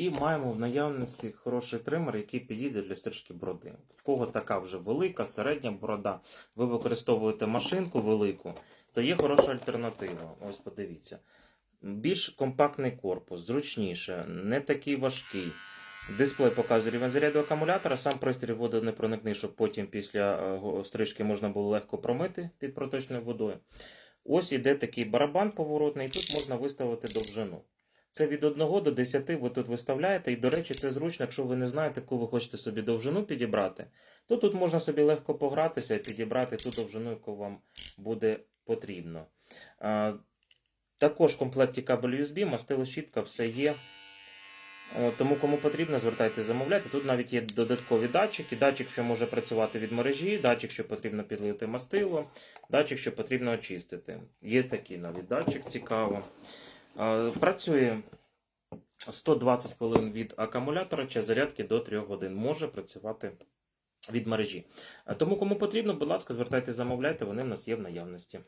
І маємо в наявності хороший тример, який підійде для стрижки бороди. В кого така вже велика, середня борода, ви використовуєте машинку велику, то є хороша альтернатива. Ось подивіться. Більш компактний корпус, зручніше, не такий важкий. Дисплей показує рівень заряду акумулятора, сам пристрій водонепроникний, щоб потім після е, стрижки можна було легко промити під проточною водою. Ось іде такий барабан поворотний, і тут можна виставити довжину. Це від 1 до 10 ви тут виставляєте, і, до речі, це зручно, якщо ви не знаєте, яку ви хочете собі довжину підібрати, то тут можна собі легко погратися і підібрати ту довжину, яку вам буде потрібно. Також в комплекті кабель USB, мастило щітка, все є. Е, Тому кому потрібно, звертайте, замовляйте. Тут навіть є додаткові датчики. Датчик, що може працювати від мережі, датчик, що потрібно підлити мастило, датчик, що потрібно очистити. Є такий навіть датчик, цікаво. Е, Працює 120 хвилин від акумулятора, чи зарядки до 3 годин. Може працювати від мережі. Е, Тому кому потрібно, будь ласка, звертайтеся, замовляйте, вони в нас є в наявності.